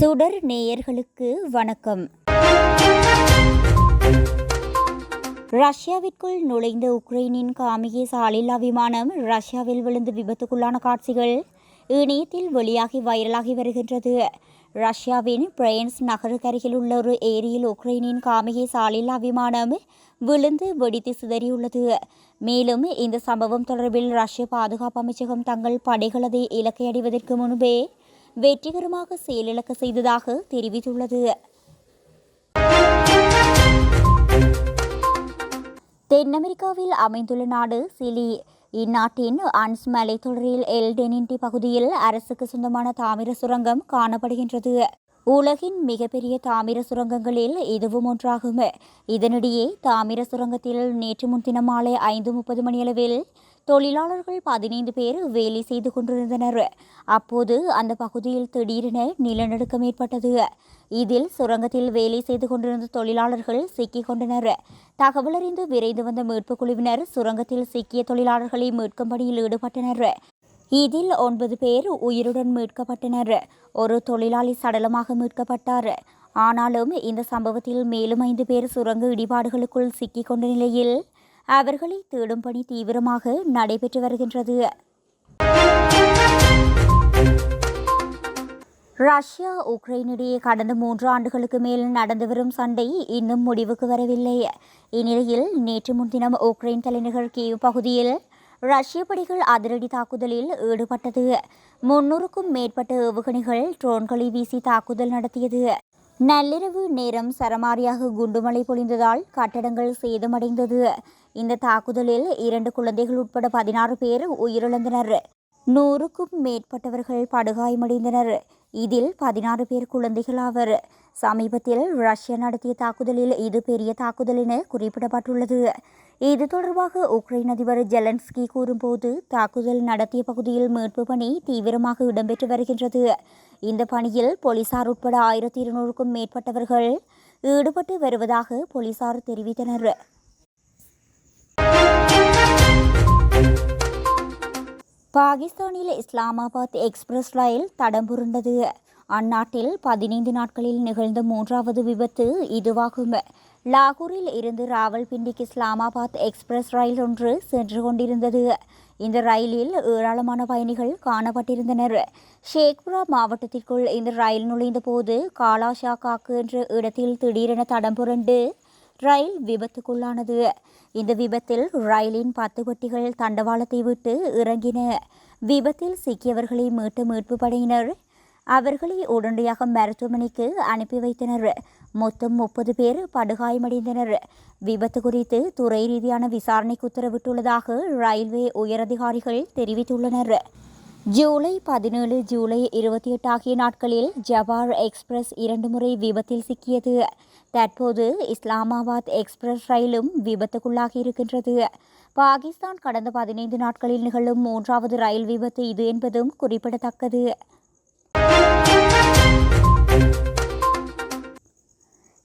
சுடர் நேயர்களுக்கு வணக்கம். ரஷ்யாவிற்குள் நுழைந்த உக்ரைனின் காமிகே சாலில்லா விமானம் ரஷ்யாவில் விழுந்து விபத்துக்குள்ளான காட்சிகள் இணையத்தில் வெளியாகி வைரலாகி வருகின்றது. ரஷ்யாவின் பிரெயன்ஸ் நகருக்கருகில் உள்ள ஒரு ஏரியில் உக்ரைனின் காமிகே சாலில்லா விமானம் விழுந்து வெடித்து சிதறியுள்ளது. மேலும் இந்த சம்பவம் தொடர்பில் ரஷ்ய பாதுகாப்பு அமைச்சகம் தங்கள் படைகளதை இலக்கை அடைவதற்கு முன்பே வெற்றிகரமாக செயலிழக்க செய்ததாக தெரிவித்துள்ளது. தென் அமெரிக்காவில் அமைந்துள்ள நாடு சிலி. இந்நாட்டின் அன்ஸ் மலைத்தொடரில் எல்டெனின்டி பகுதியில் அரசுக்கு சொந்தமான தாமிர சுரங்கம் காணப்படுகின்றது. உலகின் மிகப்பெரிய தாமிர சுரங்கங்களில் இதுவும் ஒன்றாகும். இதனிடையே தாமிர சுரங்கத்தில் நேற்று முன்தினம் மாலை ஐந்து முப்பது மணியளவில் தொழிலாளர்கள் பதினைந்து பேர் வேலை செய்து கொண்டிருந்தனர். அப்போது அந்த பகுதியில் திடீரென நிலநடுக்கம் ஏற்பட்டது. இதில் சுரங்கத்தில் வேலை செய்து கொண்டிருந்த தொழிலாளர்கள் சிக்கிக் கொண்டனர். தகவலறிந்து விரைந்து வந்த மீட்புக் குழுவினர் சுரங்கத்தில் சிக்கிய தொழிலாளர்களை மீட்கும் பணியில் ஈடுபட்டனர். இதில் ஒன்பது பேர் உயிருடன் மீட்கப்பட்டனர். ஒரு தொழிலாளி சடலமாக மீட்கப்பட்டார். ஆனாலும் இந்த சம்பவத்தில் மேலும் ஐந்து பேர் சுரங்க இடிபாடுகளுக்குள் சிக்கிக் கொண்ட நிலையில் அவர்களை தேடும் பணி தீவிரமாக நடைபெற்று வருகின்றது. ரஷ்யா உக்ரைன் இடையே கடந்த மூன்று ஆண்டுகளுக்கு மேல் நடந்து வரும் சண்டை இன்னும் முடிவுக்கு வரவில்லை. இந்நிலையில் நேற்று முன்தினம் உக்ரைன் தலைநகர் கீவ் பகுதியில் ரஷ்ய படைகள் அதிரடி தாக்குதலில் ஈடுபட்டது. முன்னூறுக்கும் மேற்பட்ட ஏவுகணைகள் ட்ரோன்களை வீசி தாக்குதல் நடத்தியது. நள்ளிரவு நேரம் சரமாரியாக குண்டுமழை பொழிந்ததால் கட்டடங்கள் சேதமடைந்தது. இந்த தாக்குதலில் இரண்டு குழந்தைகள் உட்பட பதினாறு பேர் உயிரிழந்தனர். நூறுக்கும் மேற்பட்டவர்கள் படுகாயமடைந்தனர். இதில் பதினாறு பேர் குழந்தைகள் ஆவர். சமீபத்தில் ரஷ்யா நடத்திய தாக்குதலில் இது பெரிய தாக்குதல் என குறிப்பிடப்பட்டுள்ளது. இது தொடர்பாக உக்ரைன் அதிபர் ஜெலன்ஸ்கி கூறும்போது தாக்குதல் நடத்திய பகுதியில் மீட்பு பணி தீவிரமாக இடம்பெற்று வருகின்றது. இந்த பணியில் போலீசார் உட்பட ஆயிரத்தி இருநூறுக்கும் மேற்பட்டவர்கள் ஈடுபட்டு வருவதாக போலீசார் தெரிவித்தனர். பாகிஸ்தானில் இஸ்லாமாபாத் எக்ஸ்பிரஸ் ரயில் தடம்புரண்டது அந்நாட்டில் பதினைந்து நாட்களில் நிகழ்ந்த மூன்றாவது விபத்து இதுவாகும். லாகூரில் இருந்து ராவல்பிண்டிக்கு இஸ்லாமாபாத் எக்ஸ்பிரஸ் ரயில் ஒன்று சென்று கொண்டிருந்தது. இந்த ரயிலில் ஏராளமான பயணிகள் காணப்பட்டிருந்தனர். ஷேக்புரா மாவட்டத்திற்குள் இந்த ரயில் நுழைந்த போது காலாஷா காக்கு என்ற இடத்தில் திடீரென தடம் புரண்டு ரயில் விபத்துக்குள்ளானது. இந்த விபத்தில் ரயிலின் பத்து பெட்டிகள் தண்டவாளத்தை விட்டு இறங்கின. விபத்தில் சிக்கியவர்களை மீட்டு மீட்பு படையினர். அவர்களை உடனடியாக மருத்துவமனைக்கு அனுப்பி வைத்தனர். மொத்தம் முப்பது பேர் படுகாயமடைந்தனர். விபத்து குறித்து துறை ரீதியான விசாரணைக்கு உத்தரவிட்டுள்ளதாக ரயில்வே உயரதிகாரிகள் தெரிவித்துள்ளனர். ஜூலை பதினேழு ஜூலை இருபத்தி எட்டு ஆகிய நாட்களில் ஜபார் எக்ஸ்பிரஸ் இரண்டு முறை விபத்தில் சிக்கியது. தற்போது இஸ்லாமாபாத் எக்ஸ்பிரஸ் ரயிலும் விபத்துக்குள்ளாகி இருக்கின்றது. பாகிஸ்தான் கடந்த பதினைந்து நாட்களில் நிகழும் மூன்றாவது ரயில் விபத்து இது என்பதும் குறிப்பிடத்தக்கது.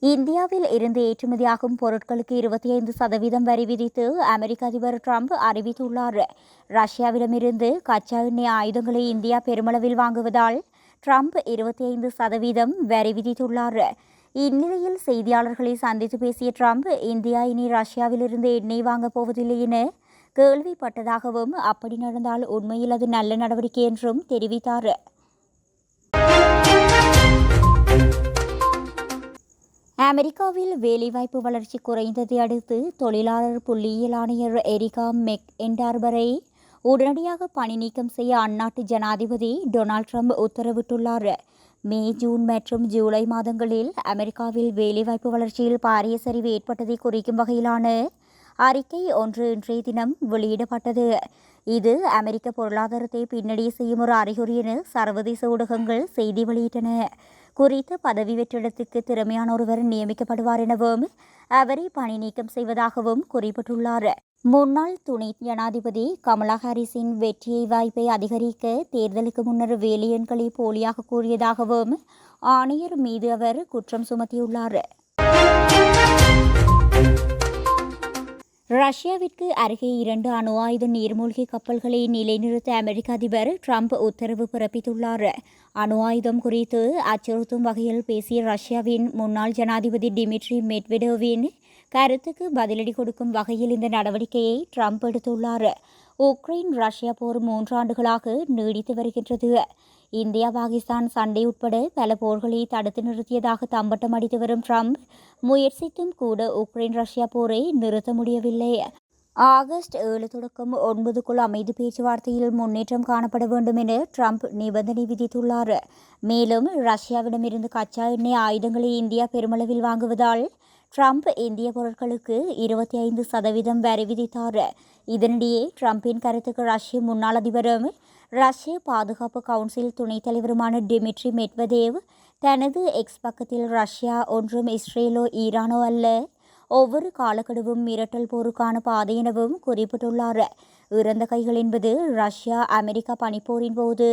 இந்தியாவில் இருந்து ஏற்றுமதியாகும் பொருட்களுக்கு இருபத்தி ஐந்து சதவீதம் வரி விதித்து அமெரிக்க அதிபர் ட்ரம்ப் அறிவித்துள்ளார். ரஷ்யாவிடமிருந்து கச்சா எண்ணெய் ஆயுதங்களை இந்தியா பெருமளவில் வாங்குவதால் ட்ரம்ப் இருபத்தி ஐந்து சதவீதம் வரி விதித்துள்ளார். இந்நிலையில் செய்தியாளர்களை சந்தித்து பேசிய ட்ரம்ப் இந்தியா இனி ரஷ்யாவிலிருந்து எண்ணெய் வாங்கப் போவதில்லை என கேள்விப்பட்டதாகவும் அப்படி நடந்தால் உண்மையில் அது நல்ல நடவடிக்கை என்றும் தெரிவித்தார். அமெரிக்காவில் வேலைவாய்ப்பு வளர்ச்சி குறைந்ததை அடுத்து தொழிலாளர் புள்ளியியல் ஆணையர் எரிகா மெக் என்டார்பரை உடனடியாக பணி நீக்கம் செய்ய அந்நாட்டு ஜனாதிபதி டொனால்ட் ட்ரம்ப் உத்தரவிட்டுள்ளார். மே ஜூன் மற்றும் ஜூலை மாதங்களில் அமெரிக்காவில் வேலைவாய்ப்பு வளர்ச்சியில் பாரிய சரிவு ஏற்பட்டதை குறிக்கும் வகையிலான அறிக்கை ஒன்று இன்றைய தினம் வெளியிடப்பட்டது. இது அமெரிக்க பொருளாதாரத்தை பின்னடைய செய்யும் ஒரு அறிகுறி என சர்வதேச ஊடகங்கள் செய்தி வெளியிட்டன. குறித்த பதவி வெற்றிடத்துக்கு திறமையான ஒருவர் நியமிக்கப்படுவார் எனவும் அவரை பணி நீக்கம் செய்வதாகவும் குறிப்பிட்டுள்ளார். முன்னாள் துணை ஜனாதிபதி கமலா ஹாரிஸின் வெற்றியை வாய்ப்பை அதிகரிக்க தேர்தலுக்கு முன்னர் வேலையன்களை போலியாக கூறியதாகவும் ஆணையர் மீது அவர் குற்றம் சுமத்தியுள்ளார். ரஷ்யாவிற்கு அருகே இரண்டு அணு ஆயுத நீர்மூழ்கி கப்பல்களை நிலைநிறுத்த அமெரிக்க அதிபர் ட்ரம்ப் உத்தரவு பிறப்பித்துள்ளார். அணு ஆயுதம் குறித்து அச்சுறுத்தும் வகையில் பேசிய ரஷ்யாவின் முன்னாள் ஜனாதிபதி டிமிட்ரி மெட்வெடோவின் கருத்துக்கு பதிலடி கொடுக்கும் வகையில் இந்த நடவடிக்கையை ட்ரம்ப் எடுத்துள்ளார். உக்ரைன் ரஷ்யா போர் மூன்று ஆண்டுகளாக நீடித்து வருகின்றது. இந்தியா பாகிஸ்தான் சண்டை உட்பட பல போர்களை தடுத்து நிறுத்தியதாக தம்பட்டம் அடித்து வரும் ட்ரம்ப் முயற்சித்தும் கூட உக்ரைன் ரஷ்யா போரை நிறுத்த முடியவில்லை. ஆகஸ்ட் ஏழு தொடக்கம் ஒன்பதுக்குள் அமைதி பேச்சுவார்த்தையில் முன்னேற்றம் காணப்பட வேண்டும் என ட்ரம்ப் நிபந்தனை விதித்துள்ளார். மேலும் ரஷ்யாவிடமிருந்து கச்சா எண்ணெய் ஆயுதங்களை இந்தியா பெருமளவில் வாங்குவதால் ட்ரம்ப் இந்திய பொருட்களுக்கு இருபத்தி ஐந்து சதவீதம் வரி விதித்தார். இதனிடையே ட்ரம்பின் கருத்துக்கு ரஷ்ய முன்னாள் அதிபரும் ரஷ்ய பாதுகாப்பு கவுன்சில் துணைத் தலைவருமான டிமிட்ரி மெட்வதேவ் தனது எக்ஸ் பக்கத்தில் ரஷ்யா ஒன்றும் இஸ்ரேலோ ஈரானோ அல்ல. ஒவ்வொரு காலக்கெடுவும் மிரட்டல் போருக்கான பாதை எனவும் குறிப்பிட்டுள்ளார். இறந்த கைகள் என்பது ரஷ்யா அமெரிக்கா பனிப்போரின் போது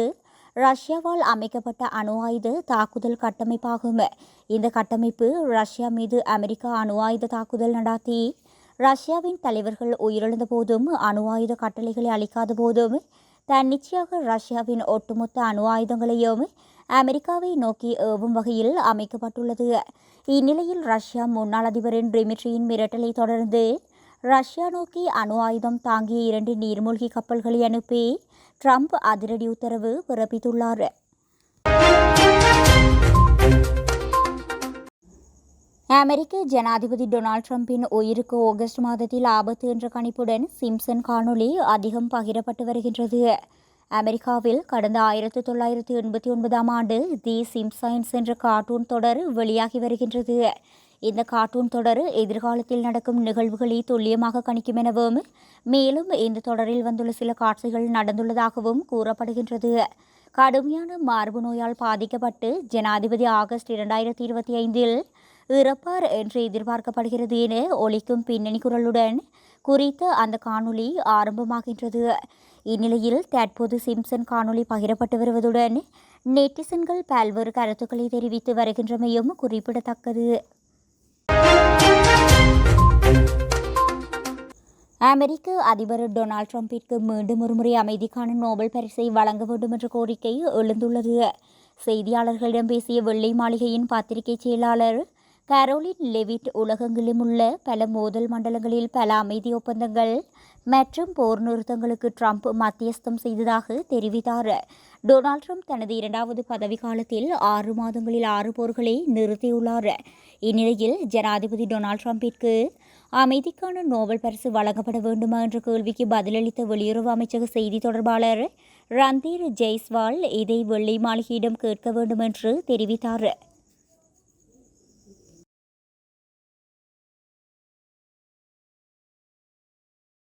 ரஷ்யாவால் அமைக்கப்பட்ட அணு ஆயுத தாக்குதல் கட்டமைப்பாகும். இந்த கட்டமைப்பு ரஷ்யா மீது அமெரிக்கா அணு ஆயுத தாக்குதல் நடாத்தி ரஷ்யாவின் தலைவர்கள் உயிரிழந்த போதும் அணு ஆயுத கட்டளைகளை அளிக்காத போதும் தன்னிச்சையாக ரஷ்யாவின் ஒட்டுமொத்த அணு ஆயுதங்களையும் அமெரிக்காவை நோக்கி ஏவும் வகையில் அமைக்கப்பட்டுள்ளது. இந்நிலையில் ரஷ்யா முன்னாள் அதிபரின் டிமிட்ரியின் மிரட்டலை தொடர்ந்து ரஷ்யா நோக்கி அணு ஆயுதம் தாங்கிய இரண்டு நீர்மூழ்கி கப்பல்களை அனுப்பி ட்ரம்ப் அதிரடி உத்தரவு பிறப்பித்துள்ளார். அமெரிக்க ஜனாதிபதி டொனால்ட் ட்ரம்பின் உயிருக்கு ஆகஸ்ட் மாதத்தில் ஆபத்து என்ற கணிப்புடன் சிம்சன் காணொலி அதிகம் பகிரப்பட்டு வருகின்றது. அமெரிக்காவில் கடந்த ஆயிரத்தி தொள்ளாயிரத்தி எண்பத்தி ஒன்பதாம் ஆண்டு தி சிம்சைன்ஸ் என்ற கார்ட்டூன் தொடர் வெளியாகி வருகின்றது. இந்த கார்ட்டூன் தொடர் எதிர்காலத்தில் நடக்கும் நிகழ்வுகளை துல்லியமாக கணிக்கும் எனவும் மேலும் இந்த தொடரில் வந்துள்ள சில காட்சிகள் நடந்துள்ளதாகவும் கூறப்படுகின்றது. கடுமையான மார்பு நோயால் பாதிக்கப்பட்டு ஜனாதிபதி ஆகஸ்ட் இரண்டாயிரத்தி இருபத்தி ஐந்தில் இறப்பார் என்று எதிர்பார்க்கப்படுகிறது என ஒலிக்கும் பின்னணி குரலுடன் குறித்த அந்த காணொளி ஆரம்பமாகின்றது. இந்நிலையில் தற்போது சிம்சன் காணொளி பகிரப்பட்டு வருவதுடன் நெட்டிசன்கள் பல்வேறு கருத்துக்களை தெரிவித்து வருகின்றமையும் குறிப்பிடத்தக்கது. அமெரிக்க அதிபர் டொனால்ட் ட்ரம்பிற்கு மீண்டும் ஒருமுறை அமைதிக்கான நோபல் பரிசை வழங்க வேண்டும் என்ற கோரிக்கை எழுந்துள்ளது. செய்தியாளர்களிடம் பேசிய வெள்ளை மாளிகையின் பத்திரிகை செயலாளர் கரோலின் லெவிட் உலகெங்கிலும் உள்ள பல மோதல் மண்டலங்களில் பல அமைதி ஒப்பந்தங்கள் மற்றும் போர் நிறுத்தங்களுக்கு ட்ரம்ப் மத்தியஸ்தம் செய்ததாக தெரிவித்தார். டொனால்ட் ட்ரம்ப் தனது இரண்டாவது பதவிக்காலத்தில் ஆறு மாதங்களில் ஆறு போர்களை நிறுத்தியுள்ளார். இந்நிலையில் ஜனாதிபதி டொனால்ட் ட்ரம்பிற்கு அமைதிக்கான நோபல் பரிசு வழங்கப்பட வேண்டுமா என்ற கேள்விக்கு பதிலளித்த வெளியுறவு அமைச்சக செய்தி தொடர்பாளர் ரந்தீர் ஜெய்ஸ்வால் இதை வெள்ளை மாளிகையிடம் கேட்க வேண்டும் என்று தெரிவித்தார்.